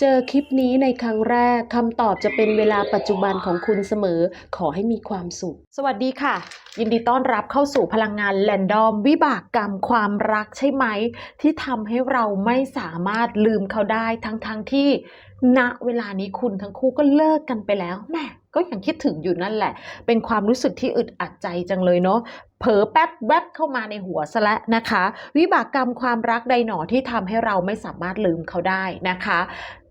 เจอคลิปนี้ในครั้งแรกคำตอบจะเป็นเวลาปัจจุบันของคุณเสมอ ขอให้มีความสุข สวัสดีค่ะ ยินดีต้อนรับเข้าสู่พลังงานแรนดอม วิบากกรรมความรักใช่ไหม ที่ทำให้เราไม่สามารถลืมเขาได้ทั้งๆทที่ณเวลานี้คุณทั้งคู่ก็เลิกกันไปแล้วแม่ก็ยังคิดถึงอยู่นั่นแหละ เป็นความรู้สึกที่อึดอัดใจจังเลยเนาะ เผลอแป๊บแวบเข้ามาในหัวซะแล้วนะคะ วิบากกรรมความรักใดหนอที่ทำให้เราไม่สามารถลืมเขาได้นะคะ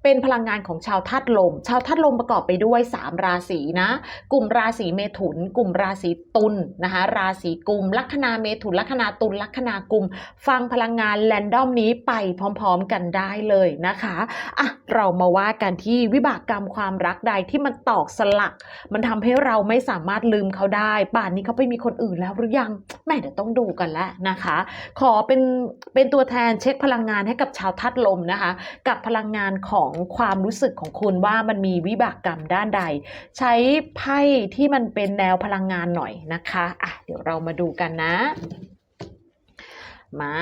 เป็นพลังงานของชาวธาตุลม ชาวธาตุลมประกอบไปด้วย 3 ราศีนะ กลุ่มราศีเมถุน กลุ่มราศีตุลนะคะ ราศีกุม ลัคนาเมถุน ลัคนาตุล ลัคนากุม ฟังพลังงานแรนดอมนี้ไปพร้อมๆกันได้เลยนะคะอะเรามาว่ากันที่วิบากกรรมความรักใดที่มันตอกสลัก มันทำให้เราไม่สามารถลืมเขาได้ ป่านนี้เขาไปมีคนอื่นแล้วหรือยังแม่เดี๋ยวต้องดูกันแล้วนะคะ ขอเป็นเป็นตัวแทนเช็คพลังงานให้กับชาวทัดลมนะคะ กับพลังงานของความรู้สึกของคุณว่ามันมีวิบากกรรมด้านใด ใช้ไพ่ที่มันเป็นแนวพลังงานหน่อยนะคะอะเดี๋ยวเรามาดูกันนะ มา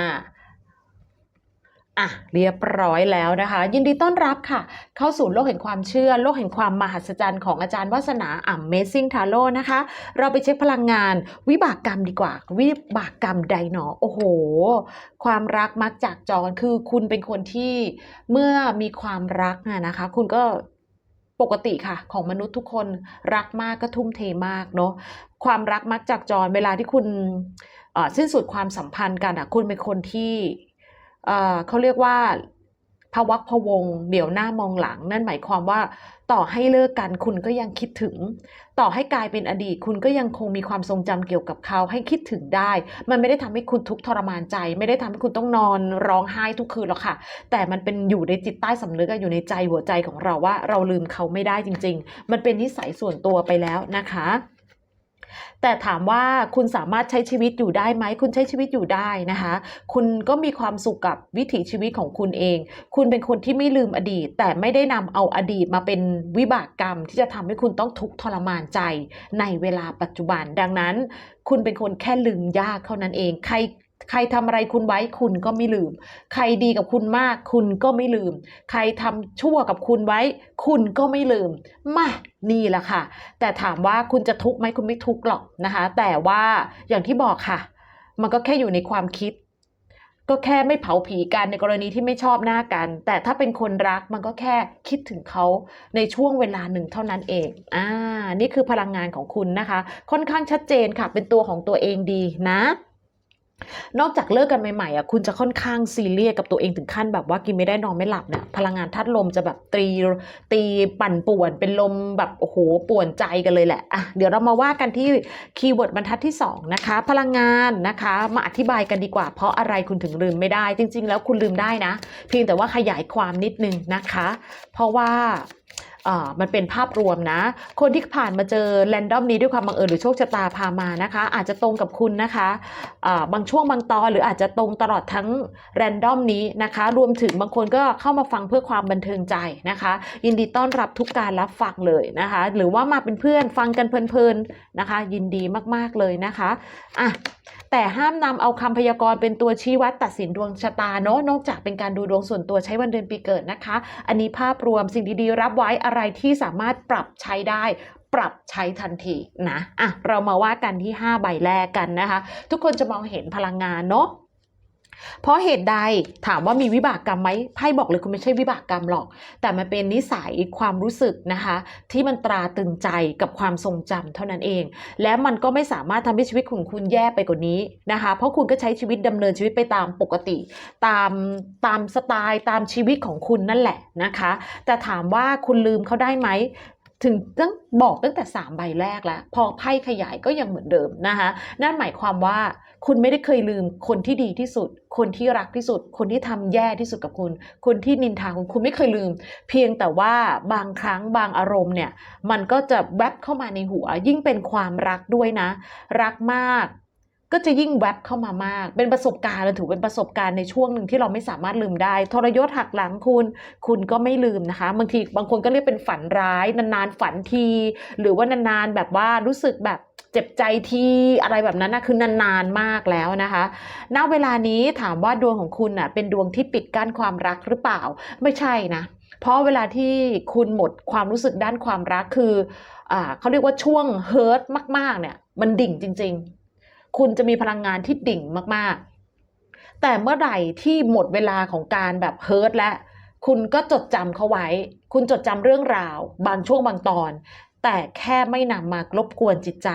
อะเรียบร้อยแล้วนะคะ ยินดีต้อนรับค่ะ เข้าสู่โลกแห่งความเชื่อ โลกแห่งความมหัศจรรย์ของอาจารย์วัฒนาอ่ำ Amazing t a r o นะคะ เราไปเช็คพลังงาน วิบากกรรมดีกว่า วิบากกรรมใดหนอ โอ้โห ความรักมักจากจรคือคุณเป็นคนที่เมื่อมีความรักนะคะ คุณก็ปกติค่ะ ของมนุษย์ทุกคนรักมากก็ทุ่มเทมากเนาะความรักมักจากจรเวลาที่คุณสิ้นสุดความสัมพันธ์กันอะคุณเป็นคนที่ เเขาเรียกว่าพวักพวง เดี๋ยวหน้ามองหลัง นั่นหมายความว่า ต่อให้เลิกกันคุณก็ยังคิดถึง ต่อให้กลายเป็นอดีต คุณก็ยังคงมีความทรงจำเกี่ยวกับเขาให้คิดถึงได้ มันไม่ได้ทำให้คุณทุกข์ทรมานใจ ไม่ได้ทำให้คุณต้องนอนร้องไห้ทุกคืนหรอกค่ะ แต่มันเป็นอยู่ในจิตใต้สำนึกอะอยู่ในใจหัวใจของเราว่า เราลืมเขาไม่ได้จริง ๆ มันเป็นนิสัยส่วนตัวไปแล้วนะคะ แต่ถามว่าคุณสามารถใช้ชีวิตอยู่ได้ไหม คุณใช้ชีวิตอยู่ได้นะคะ คุณก็มีความสุขกับวิถีชีวิตของคุณเอง คุณเป็นคนที่ไม่ลืมอดีต แต่ไม่ได้นำเอาอดีตมาเป็นวิบากกรรม ที่จะทำให้คุณต้องทุกข์ทรมานใจในเวลาปัจจุบัน ดังนั้น คุณเป็นคนแค่ลืมยากเท่านั้นเอง ใคร ใครทำอะไรคุณไว้คุณก็ไม่ลืม ใครดีกับคุณมาก คุณก็ไม่ลืม ใครทำชั่วกับคุณไว้ คุณก็ไม่ลืม มานี่แหละค่ะ แต่ถามว่าคุณจะทุกข์ไหมคุณไม่ทุกข์หรอกนะคะ แต่ว่าอย่างที่บอกค่ะ มันก็แค่อยู่ในความคิด ก็แค่ไม่เผาผีกันในกรณีที่ไม่ชอบหน้ากัน แต่ถ้าเป็นคนรักมันก็แค่คิดถึงเขาในช่วงเวลาหนึ่งเท่านั้นเอง อ่า นี่คือพลังงานของคุณนะคะ ค่อนข้างชัดเจนค่ะ เป็นตัวของตัวเองดีนะ นอกจากเลิกกันใหม่ๆอะคุณจะค่อนข้างซีเรียสกับตัวเองถึงขั้นแบบว่ากินไม่ได้นอนไม่หลับเนี่ยพลังงานธาตุลมจะแบบตีตีปั่นป่วนเป็นลมแบบโอ้โหป่วนใจกันเลยแหละอะเดี๋ยวเรามาว่ากันที่คีย์เวิร์ดบรรทัดที่สองนะคะ พลังงานนะคะมาอธิบายกันดีกว่า เพราะอะไรคุณถึงลืมไม่ได้ จริง ๆ แล้วคุณลืมได้นะ เพียงแต่ว่าขยายความนิดนึงนะคะ เพราะว่า มันเป็นภาพรวมนะ คนที่ผ่านมาเจอแรนดอมนี้ด้วยความบังเอิญหรือโชคชะตาพามานะคะ อาจจะตรงกับคุณนะคะบางช่วงบางตอนหรืออาจจะตรงตลอดทั้งแรนดอมนี้นะคะ รวมถึงบางคนก็เข้ามาฟังเพื่อความบันเทิงใจนะคะ ยินดีต้อนรับทุกการรับฟังเลยนะคะ หรือว่ามาเป็นเพื่อนฟังกันเพลินๆนะคะ ยินดีมากๆเลยนะคะอะ แต่ห้ามนำเอาคำพยากรณ์เป็นตัวชี้วัดตัดสินดวงชะตาเนาะนอกจากเป็นการดูดวงส่วนตัวใช้วันเดือนปีเกิดนะคะ อันนี้ภาพรวมสิ่งดีๆ รับไว้อะไรที่สามารถปรับใช้ได้ปรับใช้ทันทีนะอะเรามาว่ากันที่ 5 ใบแรกกันนะคะ ทุกคนจะมองเห็นพลังงานเนาะ เพราะเหตุใดถามว่ามีวิบากกรรมไหมไพ่บอกเลยคุณไม่ใช่วิบากกรรมหรอก แต่มันเป็นนิสัยความรู้สึกนะคะ ที่มันตราตึงใจกับความทรงจำเท่านั้นเอง และมันก็ไม่สามารถทำให้ชีวิตของคุณแย่ไปกว่านี้นะคะ เพราะคุณก็ใช้ชีวิตดำเนินชีวิตไปตามปกติ ตามตามสไตล์ตามชีวิตของคุณนั่นแหละนะคะ แต่ถามว่าคุณลืมเขาได้ไหม ถึงตั้งบอกตั้งแต่ 3 ใบแรกแล้ว พอไพ่ขยายก็ยังเหมือนเดิมนะคะนั่นหมายความว่าคุณไม่ได้เคยลืมคนที่ดีที่สุด คนที่รักที่สุด คนที่ทำแย่ที่สุดกับคุณ คนที่นินทาคุณคุณไม่เคยลืม เพียงแต่ว่าบางครั้งบางอารมณ์เนี่ยมันก็จะแวบเข้ามาในหัว ยิ่งเป็นความรักด้วยนะ รักมาก ก็จะยิ่งแวบเข้ามามาก เป็นประสบการณ์เราถือเป็นประสบการณ์ในช่วงหนึ่งที่เราไม่สามารถลืมได้ ทรยศหักหลังคุณ คุณก็ไม่ลืมนะคะ บางทีบางคนก็เรียกเป็นฝันร้าย นานๆฝันที หรือว่านานๆแบบว่ารู้สึกแบบเจ็บใจทีอะไรแบบนั้นนะคือนานๆมากแล้วนะคะณเวลานี้ถามว่าดวงของคุณน่ะเป็นดวงที่ปิดกั้นความรักหรือเปล่า ไม่ใช่นะ เพราะเวลาที่คุณหมดความรู้สึกด้านความรักคืออเขาเรียกว่าช่วงเฮิร์ตมากๆเนี่ยมันดิ่งจริง ๆ คุณจะมีพลังงานที่ดิ่งมากๆ แต่เมื่อไหร่ที่หมดเวลาของการแบบเฮิร์ตและ คุณก็จดจำเขาไว้ คุณจดจำเรื่องราว บางช่วงบางตอน แต่แค่ไม่นำมารบกวนจิตใจ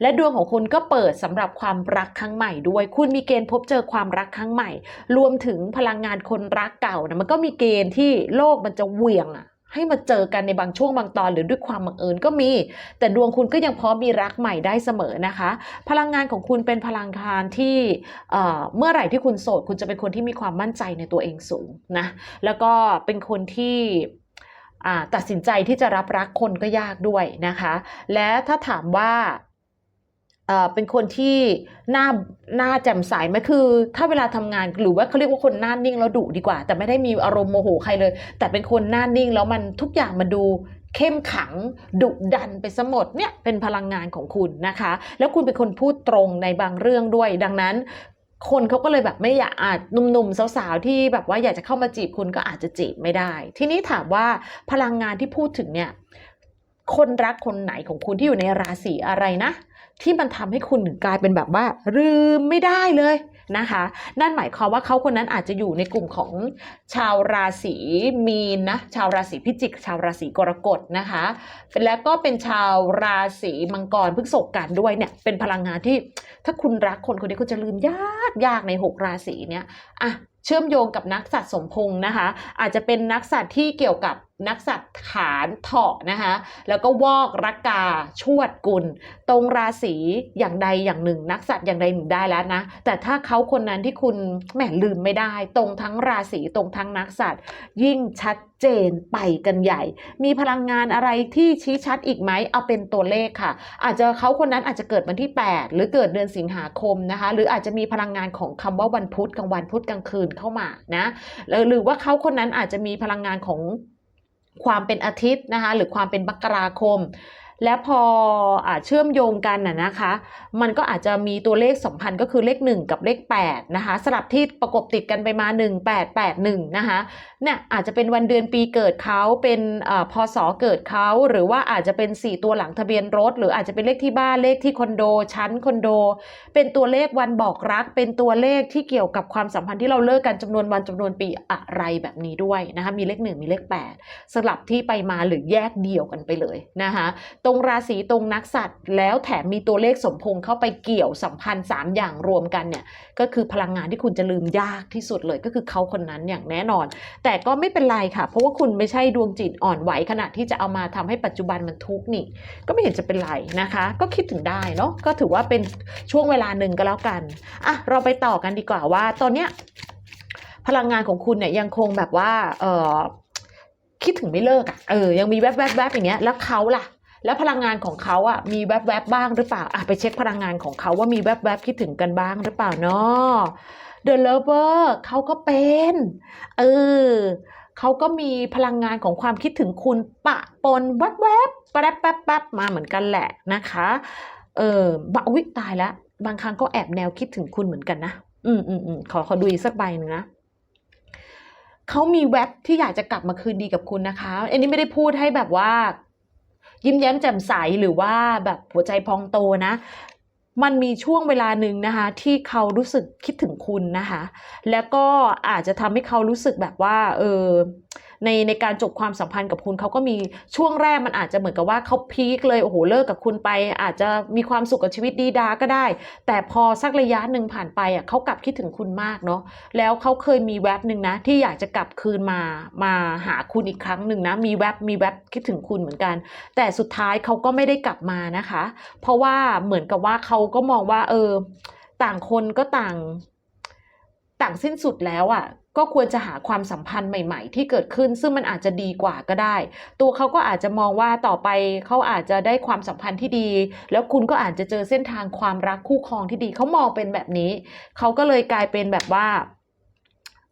และดวงของคุณก็เปิดสำหรับความรักครั้งใหม่ด้วย คุณมีเกณฑ์พบเจอความรักครั้งใหม่ รวมถึงพลังงานคนรักเก่านะมันก็มีเกณฑ์ที่โลกมันจะเหวี่ยงอะ ให้มาเจอกันในบางช่วงบางตอนหรือด้วยความบังเอิญก็มี แต่ดวงคุณก็ยังพร้อมมีรักใหม่ได้เสมอนะคะ พลังงานของคุณเป็นพลังงานที่เมื่อไหร่ที่คุณโสด คุณจะเป็นคนที่มีความมั่นใจในตัวเองสูงนะแล้วก็เป็นคนที่ตัดสินใจที่จะรับรักคนก็ยากด้วยนะคะ และถ้าถามว่า เป็นคนที่หน้าหน้าแจ่มใสไหมคือ ถ้าเวลาทำงานหรือว่าเขาเรียกว่าคนหน้านิ่งแล้วดุดีกว่า แต่ไม่ได้มีอารมณ์โมโหใครเลย แต่เป็นคนหน้านิ่งแล้วมันทุกอย่างมันดูเข้มขังดุดันไปซะหมดเนี่ยเป็นพลังงานของคุณนะคะ แล้วคุณเป็นคนพูดตรงในบางเรื่องด้วย ดังนั้นคนเขาก็เลยแบบไม่อยากอาจหนุ่มๆสาวๆที่แบบว่าอยากจะเข้ามาจีบคุณก็อาจจะจีบไม่ได้ ทีนี้ถามว่าพลังงานที่พูดถึงเนี่ยคนรักคนไหนของคุณที่อยู่ในราศีอะไรนะ ที่มันทำให้คุณกลายเป็นแบบว่า ลืมไม่ได้เลยนะคะ นั่นหมายความว่าเขาคนนั้นอาจจะอยู่ในกลุ่มของชาวราศีมีนนะชาวราศีพิจิก ชาวราศีกรกฎนะคะ แล้วก็เป็นชาวราศีมังกรพฤษกันด้วยเนี่ยเป็นพลังงานที่ถ้าคุณรักคนคนนี้คุณจะลืมยากยากในหกราศีเนี่ยอะเชื่อมโยงกับนักสัตว์สมพงษ์นะคะ อาจจะเป็นนักสัตว์ที่เกี่ยวกับนักสัตว์ขานเถาะนะคะแล้วก็วอกรักกาชวดกุล ตรงราศีอย่างใดอย่างหนึ่ง นักสัตว์อย่างใดหนึ่งได้แล้วนะ แต่ถ้าเขาคนนั้นที่คุณแหมลืมไม่ได้ ตรงทั้งราศีตรงทั้งนักสัตว์ ยิ่งชัดเจนไปกันใหญ่ มีพลังงานอะไรที่ชี้ชัดอีกไหมเอาเป็นตัวเลขค่ะ อาจจะเขาคนนั้นอาจจะเกิดวันที่ 8 หรือเกิดเดือนสิงหาคมนะคะ หรืออาจจะมีพลังงานของคำว่าวันพุธกลางวันพุธกลางคืนเข้ามานะหรือว่าเขาคนนั้นอาจจะมีพลังงานของ ความเป็นอาทิตย์นะคะหรือความเป็นมกราคม และพออเชื่อมโยงกันน่ะนะคะ มันก็อาจจะมีตัวเลขสัมพันธ์ก็คือเลข 1 กับเลข8นะคะสลับที่ประกบติดกันไปมา 1881นะคะเนี่ยอาจจะเป็นวันเดือนปีเกิดเขาเป็นอ่อพศเกิดเขาหรือว่าอาจจะเป็น 4 ตัวหลังทะเบียนรถ หรืออาจจะเป็นเลขที่บ้านเลขที่คอนโดชั้นคอนโด เป็นตัวเลขวันบอกรัก เป็นตัวเลขที่เกี่ยวกับความสัมพันธ์ที่เราเลิกกันจำนวนวันจำนวนปีอะไรแบบนี้ด้วยนะคะมีเลข 1 มีเลข 8 สลับที่ไปมาหรือแยกเดี่ยวกันไปเลยนะคะตรงราศีตรงนักสัตว์แล้วแถมมีตัวเลขสมพงษ์เข้าไปเกี่ยวสัมพันธ์ 3 อย่างรวมกันเนี่ยก็คือพลังงานที่คุณจะลืมยากที่สุดเลยก็คือเขาคนนั้นอย่างแน่นอน แต่ก็ไม่เป็นไรค่ะ เพราะว่าคุณไม่ใช่ดวงจิตอ่อนไหวขนาดที่จะเอามาทำให้ปัจจุบันมันทุกข์นี่ ก็ไม่เห็นจะเป็นไรนะคะ ก็คิดถึงได้เนาะก็ถือว่าเป็นช่วงเวลาหนึ่งก็แล้วกันอะเราไปต่อกันดีกว่าว่า ตอนเนี้ยพลังงานของคุณเนี่ยยังคงแบบว่าเออคิดถึงไม่เลิกอะ่ะเออยังมีแวบๆๆอย่างเงี้ยแล้วเขาล่ะ แล้วพลังงานของเขาอะมีแวบๆบ้างหรือเปล่าอะไปเช็คพลังงานของเขาว่ามีแวบๆคิดถึงกันบ้างหรือเปล่าเนาะ The Lover เขาก็เป็นเออเขาก็มีพลังงานของความคิดถึงคุณปะปนแวบๆแป๊บแป๊บแป๊บมาเหมือนกันแหละนะคะเออบะวิตายแล้วบางครั้งก็แอบแนวคิดถึงคุณเหมือนกันนะอืมอืมอืมขอขอดูอีกสักใบหนึ่งนะเขามีแว็บที่อยากจะกลับมาคืนดีกับคุณนะคะ อันนี้ไม่ได้พูดให้แบบว่า ยิ้มแย้มแจ่มใสหรือว่าแบบหัวใจพองโตนะ มันมีช่วงเวลาหนึ่งนะคะ ที่เขารู้สึกคิดถึงคุณนะคะ แล้วก็อาจจะทำให้เขารู้สึกแบบว่า เออ ในในการจบความสัมพันธ์กับคุณเขาก็มีช่วงแรกมันอาจจะเหมือนกับว่าเขาพีคเลยโอ้โหเลิกกับคุณไป อาจจะมีความสุขกับชีวิตดีดาก็ได้ แต่พอสักระยะหนึ่งผ่านไปอะเขากลับคิดถึงคุณมากเนาะแล้วเขาเคยมีแว็บหนึ่งนะที่อยากจะกลับคืนมามาหาคุณอีกครั้งหนึ่งนะมีแว็บมีแว็บคิดถึงคุณเหมือนกัน แต่สุดท้ายเขาก็ไม่ได้กลับมานะคะ เพราะว่าเหมือนกับว่าเขาก็มองว่าเออต่างคนก็ต่าง ต่างสิ้นสุดแล้วอะ่ะก็ควรจะหาความสัมพันธ์ใหม่ ๆ ที่เกิดขึ้น ซึ่งมันอาจจะดีกว่าก็ได้ ตัวเขาก็อาจจะมองว่าต่อไปเขาอาจจะได้ความสัมพันธ์ที่ดี แล้วคุณก็อาจจะเจอเส้นทางความรักคู่ครองที่ดีเขามองเป็นแบบนี้เขาก็เลยกลายเป็นแบบว่า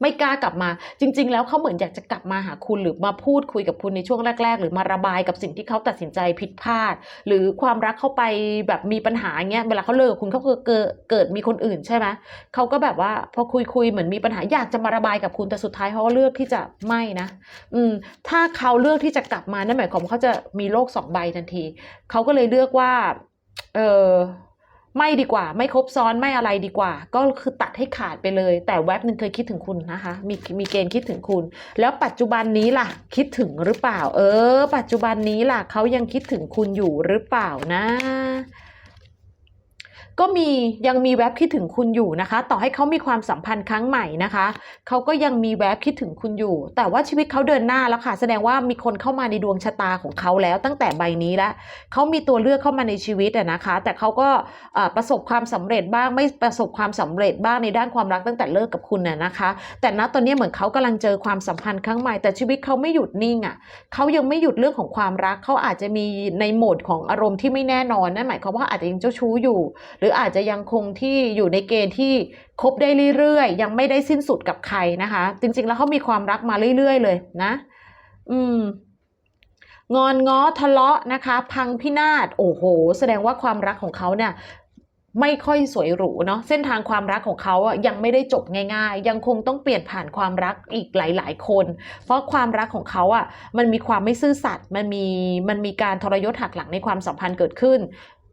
ไม่กล้ากลับมา จริง ๆ แล้วเขาเหมือนอยากจะกลับมาหาคุณหรือมาพูดคุยกับคุณในช่วงแรก ๆ หรือมาระบายกับสิ่งที่เขาตัดสินใจผิดพลาด หรือความรักเข้าไปแบบมีปัญหาเงี้ยเวลาเขาเลิกกับคุณเขาเกิดเกิดมีคนอื่นใช่ไหมเขาก็แบบว่าพอคุยคุยๆเหมือนมีปัญหาอยากจะมาระบายกับคุณแต่สุดท้ายเขาก็เลือกที่จะไม่นะ อืม ถ้าเขาเลือกที่จะกลับมานั่นหมายความว่าเขาจะมีโลกสองใบทันทีเขาก็เลยเลือกว่า เออ ไม่ดีกว่า ไม่ครบซ้อนไม่อะไรดีกว่า ก็คือตัดให้ขาดไปเลย แต่แว็บหนึ่งเคยคิดถึงคุณนะคะ มีมีเกณฑ์คิดถึงคุณ แล้วปัจจุบันนี้ล่ะ คิดถึงหรือเปล่า เออ ปัจจุบันนี้ล่ะเขายังคิดถึงคุณอยู่หรือเปล่านะ ก็มียังมีแว็บคิดถึงคุณอยู่นะคะ ต่อให้เขามีความสัมพันธ์ครั้งใหม่นะคะเขาก็ยังมีแว็บคิดถึงคุณอยู่ แต่ว่าชีวิตเขาเดินหน้าแล้วค่ะ แสดงว่ามีคนเข้ามาในดวงชะตาของเขาแล้วตั้งแต่ใบนี้แล้วเขามีตัวเลือกเข้ามาในชีวิตอะนะคะ แต่เขาก็ประสบความสำเร็จบ้างไม่ประสบความสำเร็จบ้างในด้านความรักตั้งแต่เลิกกับคุณน่ะนะคะ แต่ณตอนนี้เหมือนเขากำลังเจอความสัมพันธ์ครั้งใหม่แต่ชีวิตเขาไม่หยุดนิ่งอะเขายังไม่หยุดเรื่องของความรักเขาอาจจะมีในโหมดของอารมณ์ที่ไม่แน่นอนนั่นหมายความว่าอาจจะยังเจ้าชู้อยู่รืออาจจะยังคงที่อยู่ในเกณฑ์ที่คบได้เรื่อยๆ ยังไม่ได้สิ้นสุดกับใครนะคะ จริงๆ แล้วเขามีความรักมาเรื่อยๆ เลยนะ อืมงอนง้อทะเลาะนะคะ พังพินาศโอ้โห แสดงว่าความรักของเขาเนี่ยไม่ค่อยสวยหรูเนาะเส้นทางความรักของเขาอะยังไม่ได้จบง่าย ๆ ยังคงต้องเปลี่ยนผ่านความรักอีกหลาย ๆ คน เพราะความรักของเขาอะมันมีความไม่ซื่อสัตย์มันมีมันมีการทรยศหักหลังในความสัมพันธ์เกิดขึ้น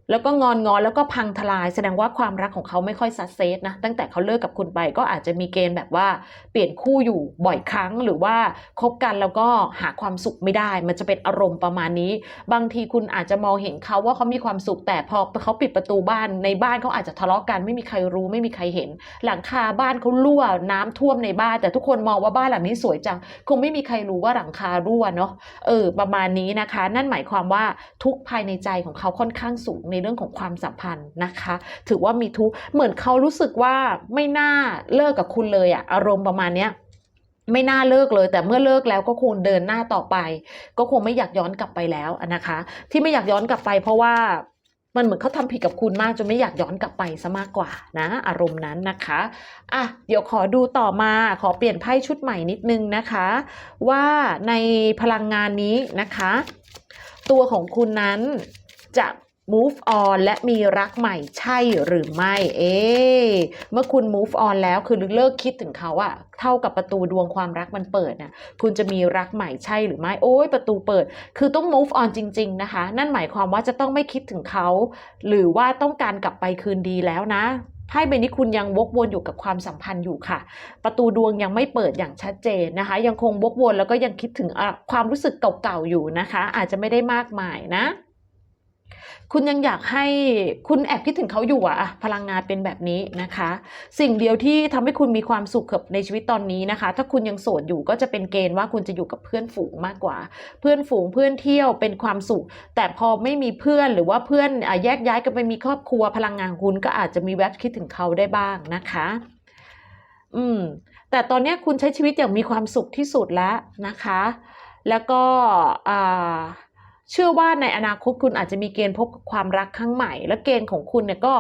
แล้วก็งอนงอนแล้วก็พังทลาย แสดงว่าความรักของเขาไม่ค่อยซักเซสนะตั้งแต่เขาเลิกกับคุณไปก็อาจจะมีเกณฑ์แบบว่าเปลี่ยนคู่อยู่บ่อยครั้งหรือว่าคบกันแล้วก็หาความสุขไม่ได้ มันจะเป็นอารมณ์ประมาณนี้ บางทีคุณอาจจะมองเห็นเขาว่าเขามีความสุขแต่พอเขาปิดประตูบ้านในบ้านเขาอาจจะทะเลาะกันไม่มีใครรู้ไม่มีใครเห็น หลังคาบ้านเขารั่วน้ำท่วมในบ้าน แต่ทุกคนมองว่าบ้านหลังนี้สวยจังคงไม่มีใครรู้ว่าหลังคารั่วเนาะเออประมาณนี้นะคะ นั่นหมายความว่าทุกภายในใจของเขาค่อนข้างสูงในเรื่องของความสัมพันธ์นะคะ ถือว่ามีทุกเหมือนเขารู้สึกว่าไม่น่าเลิกกับคุณเลยอะอารมณ์ประมาณเนี้ยไม่น่าเลิกเลย แต่เมื่อเลิกแล้วก็คงเดินหน้าต่อไป ก็คงไม่อยากย้อนกลับไปแล้วนะคะ ที่ไม่อยากย้อนกลับไปเพราะว่ามันเหมือนเขาทำผิดกับคุณมากจนไม่อยากย้อนกลับไปซะมากกว่านะ อารมณ์นั้นนะคะอะเดี๋ยวขอดูต่อมาขอเปลี่ยนไพ่ชุดใหม่นิดนึงนะคะ ว่าในพลังงานนี้นะคะ ตัวของคุณนั้นจะ move on และมีรักใหม่ใช่หรือไม่ เอ๊เมื่อคุณ move on แล้วคือเลิกคิดถึงเขาอะเท่ากับประตูดวงความรักมันเปิดนะคุณจะมีรักใหม่ใช่หรือไม่โอ้ยประตูเปิด คือต้อง move on จริง ๆ นะคะ นั่นหมายความว่าจะต้องไม่คิดถึงเขา หรือว่าต้องการกลับไปคืนดีแล้วนะไพ่ใบนี้คุณยังวกวนอยู่กับความสัมพันธ์อยู่ค่ะ ประตูดวงยังไม่เปิดอย่างชัดเจนนะคะ ยังคงวกวนแล้วก็ยังคิดถึงความรู้สึกเก่าๆอยู่นะคะ อาจจะไม่ได้มากมายนะ คุณยังอยากให้คุณแอบคิดถึงเขาอยู่อะพลังงานเป็นแบบนี้นะคะ สิ่งเดียวที่ทำให้คุณมีความสุขกับในชีวิตตอนนี้นะคะ ถ้าคุณยังโสดอยู่ก็จะเป็นเกณฑ์ว่าคุณจะอยู่กับเพื่อนฝูงมากกว่า เพื่อนฝูงเพื่อนเที่ยวเป็นความสุข แต่พอไม่มีเพื่อนหรือว่าเพื่อนอแยกย้ายกันไปมีครอบครัวพลังงานคุณก็อาจจะมีแวบคิดถึงเขาได้บ้างนะคะ อืม แต่ตอนนี้คุณใช้ชีวิตอย่างมีความสุขที่สุดแล้วนะคะ แล้วก็อ่า เชื่อว่าในอนาคตคุณอาจจะมีเกณฑ์พบกับความรักครั้งใหม่ และเกณฑ์ของคุณเนี่ยก็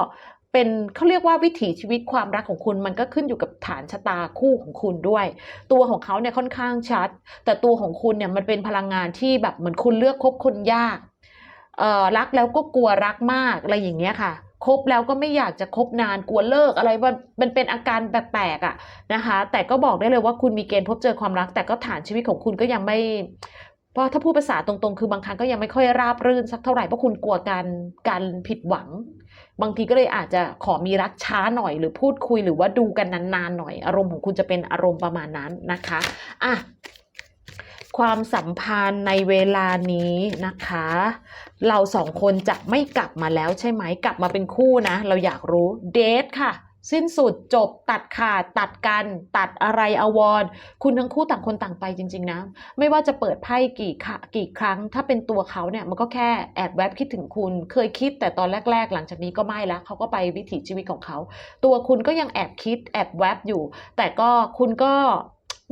เป็นเขาเรียกว่าวิถีชีวิตความรักของคุณมันก็ขึ้นอยู่กับฐานชะตาคู่ของคุณด้วย ตัวของเขาเนี่ยค่อนข้างชัด แต่ตัวของคุณเนี่ยมันเป็นพลังงานที่แบบเหมือนคุณเลือกคบคนยากเอ่อรักแล้วก็กลัวรักมากอะไรอย่างเงี้ยค่ะคบแล้วก็ไม่อยากจะคบนานกลัวเลิกอะไรมันมันเป็นอาการแปลกๆอะนะคะ แต่ก็บอกได้เลยว่าคุณมีเกณฑ์พบเจอความรัก แต่ก็ฐานชีวิตของคุณก็ยังไม่ เพราะถ้าพูดภาษาตรงๆ คือบางครั้งก็ยังไม่ค่อยราบรื่นสักเท่าไหร่เพราะคุณกลัวการการผิดหวัง บางทีก็เลยอาจจะขอมีรักช้าหน่อย หรือพูดคุยหรือว่าดูกันนานๆหน่อย อารมณ์ของคุณจะเป็นอารมณ์ประมาณนั้นนะคะอะความสัมพันธ์ในเวลานี้นะคะ เราสองคนจะไม่กลับมาแล้วใช่ไหมกลับมาเป็นคู่นะ เราอยากรู้เดทค่ะ สิ้นสุดจบตัดขาดตัดกันตัดอะไรอวรคุณทั้งคู่ต่างคนต่างไปจริง ๆ นะ ไม่ว่าจะเปิดไพ่กี่ค่ะกี่ครั้ง ถ้าเป็นตัวเขาเนี่ยมันก็แค่แอบแวบคิดถึงคุณ เคยคิดแต่ตอนแรก ๆ หลังจากนี้ก็ไม่แล้วเขาก็ไปวิถีชีวิตของเขา ตัวคุณก็ยังแอบคิดแอบแวบอยู่ แต่ก็คุณก็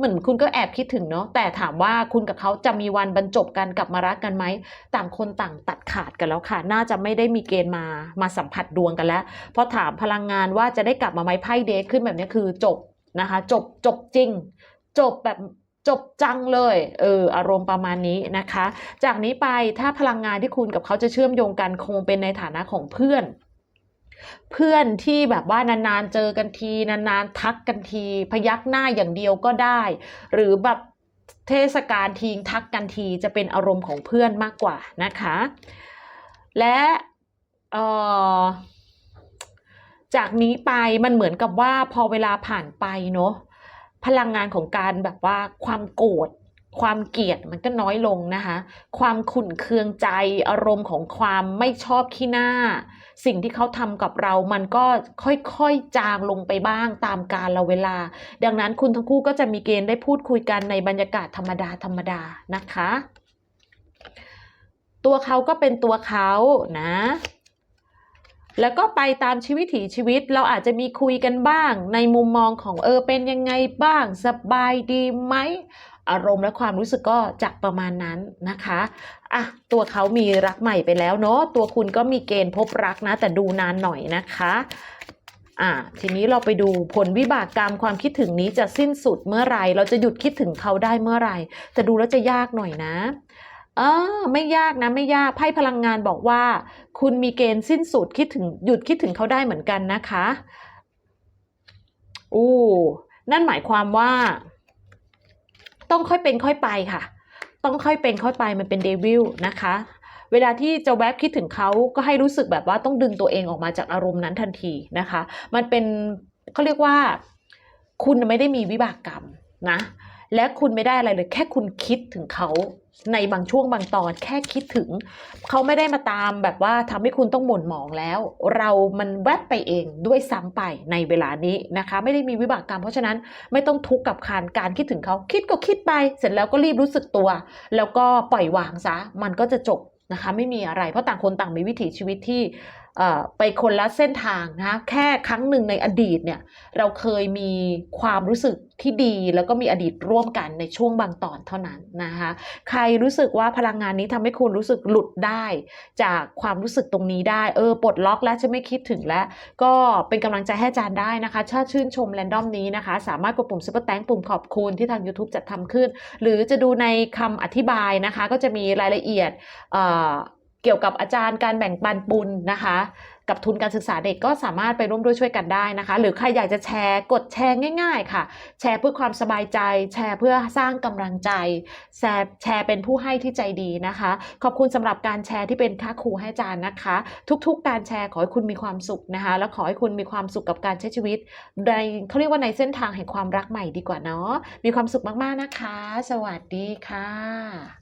เหมือนคุณก็แอบคิดถึงเนาะแต่ถามว่าคุณกับเขาจะมีวันบรรจบกันกลับมารักกันไหมต่างคนต่างตัดขาดกันแล้วค่ะ น่าจะไม่ได้มีเกณฑ์มามาสัมผัสดวงกันแล้วเพราะถามพลังงานว่าจะได้กลับมาไหมไพ่เดทขึ้นแบบนี้คือจบนะคะ จบจบจริง จบแบบจบจังเลยเอออารมณ์ประมาณนี้นะคะ จากนี้ไปถ้าพลังงานที่คุณกับเขาจะเชื่อมโยงกันคงเป็นในฐานะของเพื่อน เพื่อนที่แบบว่านานๆเจอกันทีนานๆทักกันที พยักหน้าอย่างเดียวก็ได้ หรือแบบเทศกาลทีทักกันทีจะเป็นอารมณ์ของเพื่อนมากกว่านะคะ และจากนี้ไปมันเหมือนกับว่าพอเวลาผ่านไปเนาะพลังงานของการแบบว่าความโกรธความเกลียดมันก็น้อยลงนะคะ ความขุ่นเคืองใจอารมณ์ของความไม่ชอบขี้หน้า สิ่งที่เขาทำกับเรามันก็ค่อยๆจางลงไปบ้างตามกาลเวลา ดังนั้นคุณทั้งคู่ก็จะมีเกณฑ์ได้พูดคุยกันในบรรยากาศธรรมดาธรรมดานะคะ ตัวเขาก็เป็นตัวเขานะแล้วก็ไปตามชีวิตถีชีวิตเราอาจจะมีคุยกันบ้าง ในมุมมองของเออเป็นยังไงบ้าง สบายดีไหม อารมณ์และความรู้สึกก็จะประมาณนั้นนะคะอะตัวเขามีรักใหม่ไปแล้วเนาะตัวคุณก็มีเกณฑ์พบรักนะ แต่ดูนานหน่อยนะคะอะทีนี้เราไปดูผลวิบากกรรมความคิดถึงนี้จะสิ้นสุดเมื่อไรเราจะหยุดคิดถึงเขาได้เมื่อไรแต่ดูแล้วจะยากหน่อยนะเออไม่ยากนะไม่ยากไพ่พลังงานบอกว่า คุณมีเกณฑ์สิ้นสุดคิดถึงหยุดคิดถึงเขาได้เหมือนกันนะคะอู้นั่นหมายความว่า ต้องค่อยเป็นค่อยไปค่ะ ต้องค่อยเป็นค่อยไปมันเป็นเดวิลนะคะ เวลาที่จะแวบคิดถึงเขาก็ให้รู้สึกแบบว่าต้องดึงตัวเองออกมาจากอารมณ์นั้นทันทีนะคะ มันเป็นเขาเรียกว่า คุณไม่ได้มีวิบากกรรมนะ และคุณไม่ได้อะไรเลย แค่คุณคิดถึงเขา ในบางช่วงบางตอนแค่คิดถึง เขาไม่ได้มาตามแบบว่าทำให้คุณต้องหม่นหมองแล้ว เรามันแวบไปเองด้วยซ้ำไปในเวลานี้นะคะ ไม่ได้มีวิบากกรรม เพราะฉะนั้นไม่ต้องทุกข์กับการการคิดถึงเขาคิดก็คิดไป เสร็จแล้วก็รีบรู้สึกตัว แล้วก็ปล่อยวางซะ มันก็จะจบนะคะ ไม่มีอะไรเพราะต่างคนต่างมีวิถีชีวิตที่ไปคนละเส้นทางนะแค่ครั้งหนึ่งในอดีตเนี่ยเราเคยมีความรู้สึกที่ดี แล้วก็มีอดีตร่วมกันในช่วงบางตอนเท่านั้นนะคะใครรู้สึกว่าพลังงานนี้ทำให้คุณรู้สึกหลุดได้ จากความรู้สึกตรงนี้ได้เออปลดล็อกแล้วจะไม่คิดถึงแล้ว ก็เป็นกำลังใจให้อาจารย์ได้นะคะถ้าชื่นชมแรนดอมนี้นะคะ สามารถกดปุ่มซุปเปอร์แตงปุ่มขอบคุณที่ทาง YouTube จัดทำขึ้น หรือจะดูในคำอธิบายนะคะ ก็จะมีรายละเอียดเอ่อ เกี่ยวกับอาจารย์การแบ่งปันบุญนะคะ กับทุนการศึกษาเด็กก็สามารถไปร่วมด้วยช่วยกันได้นะคะ หรือใครอยากจะแชร์กดแชร์ง่าย ๆ ค่ะ แชร์เพื่อความสบายใจ แชร์เพื่อสร้างกำลังใจแชร์แชร์เป็นผู้ให้ที่ใจดีนะคะ ขอบคุณสำหรับการแชร์ที่เป็นค่าครูให้อาจารย์นะคะ ทุกๆ การแชร์ขอให้คุณมีความสุขนะคะ แล้วขอให้คุณมีความสุขกับการใช้ชีวิตในเขาเรียกว่าในเส้นทางแห่งความรักใหม่ดีกว่าเนาะมีความสุขมากๆนะคะ สวัสดีค่ะ